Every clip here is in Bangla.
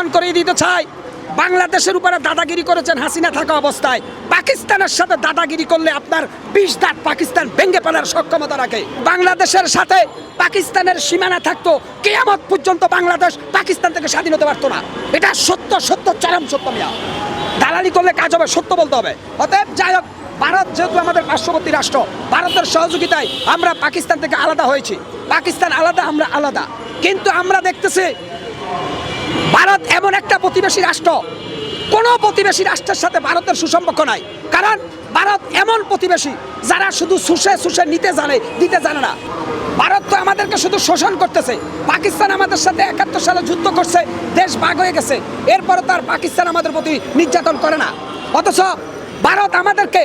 স্মরণ করিয়ে দিতে চাই বাংলাদেশের উপরে দাদাগিরি করেছেন হাসিনা থাকা অবস্থায়। পাকিস্তানের সাথে দাদাগিরি করলে আপনার বিশ দাঁত পাকিস্তান ভেঙে ফেলার সক্ষমতা রাখে। বাংলাদেশের সাথে পাকিস্তানের সীমানা থাকতো, কেয়ামত পর্যন্ত বাংলাদেশ পাকিস্তান থেকে স্বাধীন হতে পারতো না। এটা সত্য সত্য, চরম সত্য মিয়া। দালালি করলে কাজ হবে, সত্য বলতে হবে। অতএব যাই হোক, ভারত যেহেতু আমাদের পার্শ্ববর্তী রাষ্ট্র, ভারতের সহযোগিতায় আমরা পাকিস্তান থেকে আলাদা হয়েছি। পাকিস্তান আলাদা, আমরা আলাদা। কিন্তু আমরা দেখতেছি ভারত এমন একটা প্রতিবেশী রাষ্ট্র। কোনো প্রতিবেশী রাষ্ট্রের সাথে ভারতের সুসম্পর্ক নাই। কারণ ভারত এমন প্রতিবেশী যারা শুধু শুষে শুষে নিতে জানে, দিতে জানে না। ভারত তো আমাদেরকে শুধু শোষণ করতেছে। পাকিস্তান আমাদের সাথে একাত্তর সালে যুদ্ধ করছে, দেশ ভাগ হয়ে গেছে। এরপরে তার পাকিস্তান আমাদের প্রতি নির্যাতন করে না। অথচ ভারত আমাদেরকে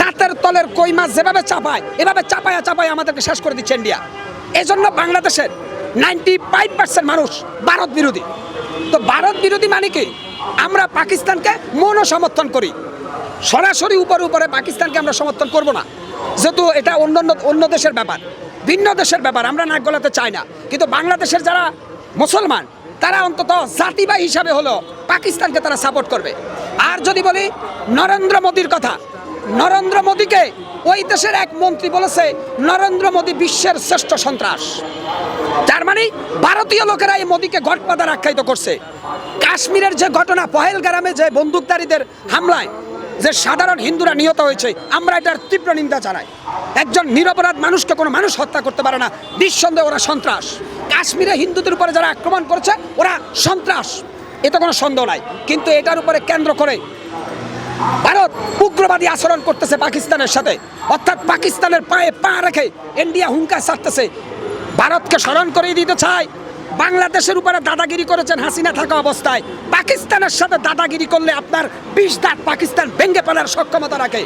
দাঁতের তলের কই মাছ যেভাবে চাপায়, এভাবে চাপায়া চাপায় আমাদেরকে শেষ করে দিচ্ছে ইন্ডিয়া। এই জন্য বাংলাদেশের নাইনটি ফাইভ পার্সেন্ট মানুষ ভারত বিরোধী। তো ভারত বিরোধী মানে কি? আমরা পাকিস্তানকে মনো সমর্থন করি। সরাসরি উপরে উপরে পাকিস্তানকে আমরা সমর্থন করব না। যেহেতু এটা অন্য অন্য- দেশের ব্যাপার, ভিন্ন দেশের ব্যাপার, আমরা নাক গলাতে চাই না। কিন্তু বাংলাদেশের যারা মুসলমান, তারা অন্তত জাতিবাহী হিসাবে হলো পাকিস্তানকে তারা সাপোর্ট করবে। আর যদি বলি নরেন্দ্র মোদীর কথা, নরেন্দ্র মোদীকে ওই দেশের এক মন্ত্রী বলেছে, নরেন্দ্র মোদী বিশ্বের শ্রেষ্ঠ সন্ত্রাস। তার মানে ভারতীয় লোকেরা এই মোদীকে গডপাদার আখ্যায়িত করছে। কাশ্মীরের যে ঘটনা, পহেলগ্রামে যে বন্দুকধারীদের হামলায় যে সাধারণ হিন্দুরা নিহত হয়েছে, আমরা এটার তীব্র নিন্দা জানাই। একজন নিরপরাধ মানুষকে কোনো মানুষ হত্যা করতে পারে না, নিঃসন্দেহে ওরা সন্ত্রাস। কাশ্মীরে হিন্দুদের উপরে যারা আক্রমণ করছে, ওরা সন্ত্রাস। এতে কোনো সন্দেহ নাই। কিন্তু এটার উপরে কেন্দ্র করে ভারত উগ্রবাদী আচরণ করতেছে পাকিস্তানের সাথে। অর্থাৎ পাকিস্তানের পায়ে পা রেখে ইন্ডিয়া হুঙ্কা ছাড়তেছে। ভারতকে স্মরণ করিয়ে দিতে চাই বাংলাদেশের উপরে দাদাগিরি করেছেন হাসিনা থাকা অবস্থায়। পাকিস্তানের সাথে দাদাগিরি করলে আপনার বিশ দাঁত পাকিস্তান ভেঙে ফেলার সক্ষমতা রাখে।